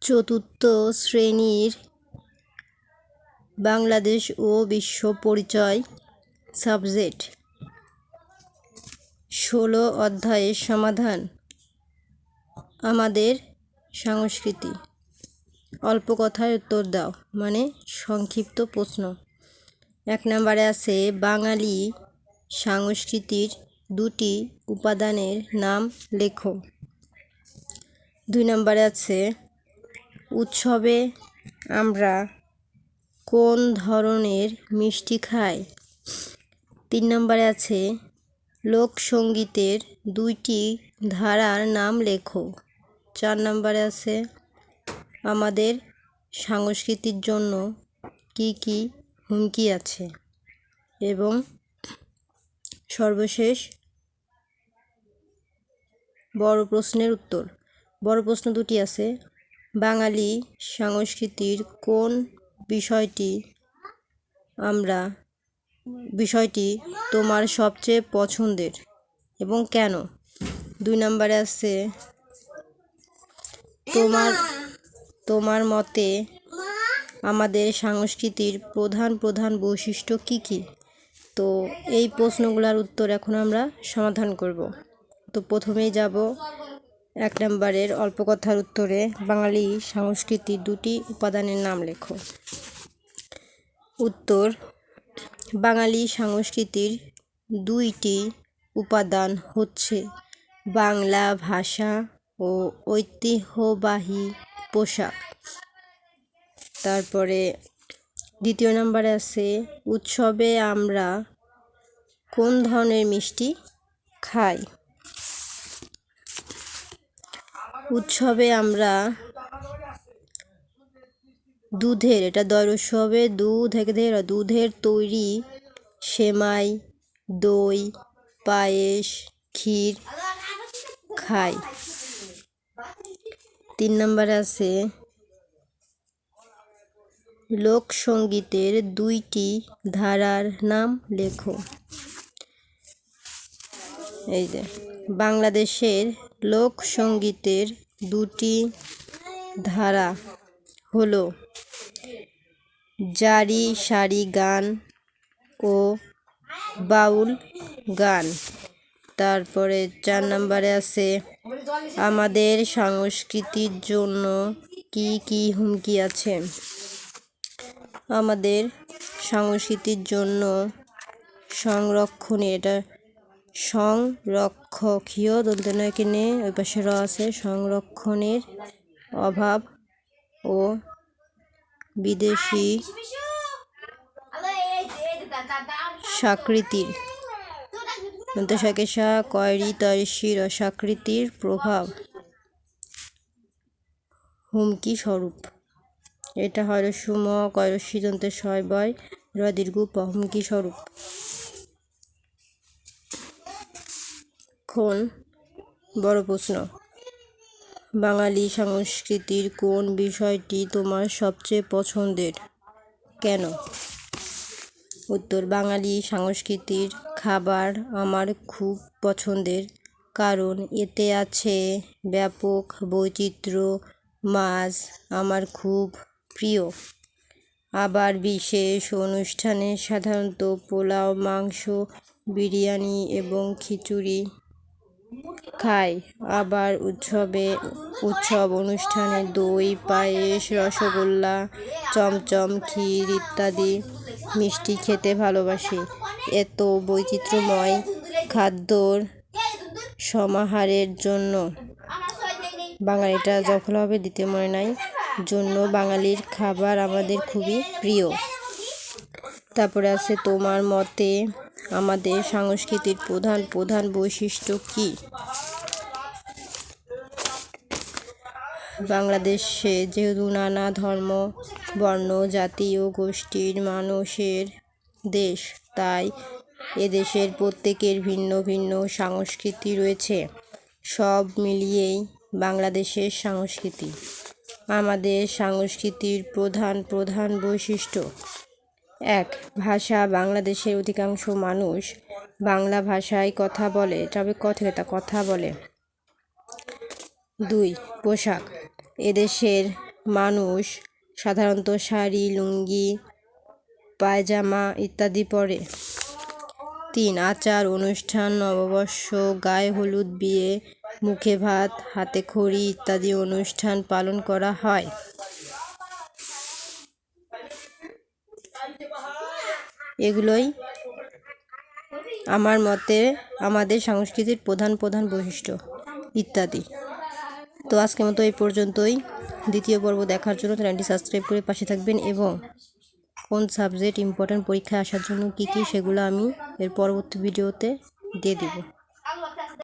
চতুর্থ শ্রেণির বাংলাদেশ ও বিশ্ব পরিচয় সাবজেক্ট। ষোলো অধ্যায়ের সমাধান। আমাদের সংস্কৃতি। অল্প কথায় উত্তর দাও মানে সংক্ষিপ্ত প্রশ্ন। এক নম্বরে আছে, বাঙালি সংস্কৃতির দুটি উপাদানের নাম লেখো। দুই নম্বরে আছে উৎসবে আমরা কোন ধরনের মিষ্টি খাই? তিন নম্বরে আছে লোকসঙ্গীতের দুইটি ধারার নাম লেখো। চার নম্বরে আছে, আমাদের সংস্কৃতির জন্য কি কি হুমকি আছে? এবং সর্বশেষ বড় প্রশ্নের উত্তর। বড় প্রশ্ন দুটি আছে বাঙালি সংস্কৃতির কোন বিষয়টি আমরা, বিষয়টি তোমার সবচেয়ে পছন্দের এবং কেন? দুই নম্বরে আছে, তোমার তোমার মতে আমাদের সংস্কৃতির প্রধান প্রধান বৈশিষ্ট্য কি কি? তো এই প্রশ্নগুলোর উত্তর এখন আমরা সমাধান করব। তো প্রথমেই যাব এক নম্বরের অল্প কথার উত্তরে বাঙালি সংস্কৃতির দুটি উপাদানের নাম লেখো। উত্তর, বাঙালি সংস্কৃতির দুইটি উপাদান হচ্ছে বাংলা ভাষা ও ঐতিহ্যবাহী পোশাক। তারপরে দ্বিতীয় নম্বরে আছে, উৎসবে আমরা কোন ধরনের মিষ্টি খাই? উৎসবে আমরা দুধের, এটা দয় উৎসবে দুধ দুধের তৈরি সেমাই, দই, পায়েস, ক্ষীর খাই। তিন নম্বরে আছে লোকসঙ্গীতের দুইটি ধারার নাম লেখো। এই যে, বাংলাদেশের লোকসঙ্গীতের দুটি ধারা হলো জারি সারি গান ও বাউল গান। তারপরে চার নম্বরে আছে, আমাদের সংস্কৃতির জন্য কি কি হুমকি আছে? আমাদের সংস্কৃতির জন্য সংরক্ষণে, এটা সংরক্ষকীয় দন্তনয় কিনে ওই পাশে র আছে, সংরক্ষণের অভাব ও বিদেশি সাকৃতির দন্তশাকেশা কয়রি তয়সি রসাকৃতির প্রভাব। হুমকি স্বরূপ। এটা হয় সুম কয়রস্যি দন্তের ছয় বয় র দীর্ঘ হুমকি স্বরূপ। এখন বড় প্রশ্ন। বাঙালি সংস্কৃতির কোন বিষয়টি তোমার সবচেয়ে পছন্দের? কেন? উত্তর, বাঙালি সংস্কৃতির খাবার আমার খুব পছন্দের, কারণ এতে আছে ব্যাপক বৈচিত্র্য, মাছ আমার খুব প্রিয়। আবার বিশেষ অনুষ্ঠানে সাধারণত পোলাও, মাংস, বিরিয়ানি এবং খিচুড়ি খাই আবার উৎসবে, উৎসব অনুষ্ঠানে দই, পায়েস, রসগোল্লা, চমচম, ক্ষীর ইত্যাদি মিষ্টি খেতে ভালোবাসি। এত বৈচিত্র্যময় খাদ্যর সমাহারের জন্য বাঙালিটা যখন হবে দিতে মনে নাই, জন্য বাঙালির খাবার আমাদের খুবই প্রিয়। তারপরে আছে তোমার মতে আমাদের সংস্কৃতির প্রধান প্রধান বৈশিষ্ট্য কী? বাংলাদেশে যেহেতু নানা ধর্ম, বর্ণ, জাতি ও গোষ্ঠীর মানুষের দেশ, তাই এদেশের প্রত্যেকের ভিন্ন ভিন্ন সংস্কৃতি রয়েছে। সব মিলিয়েই বাংলাদেশের সংস্কৃতি আমাদের সংস্কৃতির প্রধান প্রধান বৈশিষ্ট্য। এক ভাষা বাংলাদেশের অধিকাংশ মানুষ বাংলা ভাষায় কথা বলে, তবে কথা কথা বলে। দুই পোশাক। এদেশের মানুষ সাধারণত শাড়ি, লুঙ্গি, পায়জামা ইত্যাদি পরে। তিন আচার, অনুষ্ঠান, নববর্ষ, গায়ে হলুদ, বিয়ে, মুখে ভাত, হাতে খড়ি ইত্যাদি অনুষ্ঠান পালন করা হয়। এগুলোই আমার মতে আমাদের সংস্কৃতির প্রধান প্রধান বৈশিষ্ট্য ইত্যাদি। তো আজকের মতো এই পর্যন্তই। দ্বিতীয় পর্ব দেখার জন্য চ্যানেলটি সাবস্ক্রাইব করে পাশে থাকবেন এবং কোন সাবজেক্ট ইম্পর্ট্যান্ট পরীক্ষায় আসার জন্য কী কী সেগুলো আমি এর পরবর্তী ভিডিওতে দিয়ে দিব।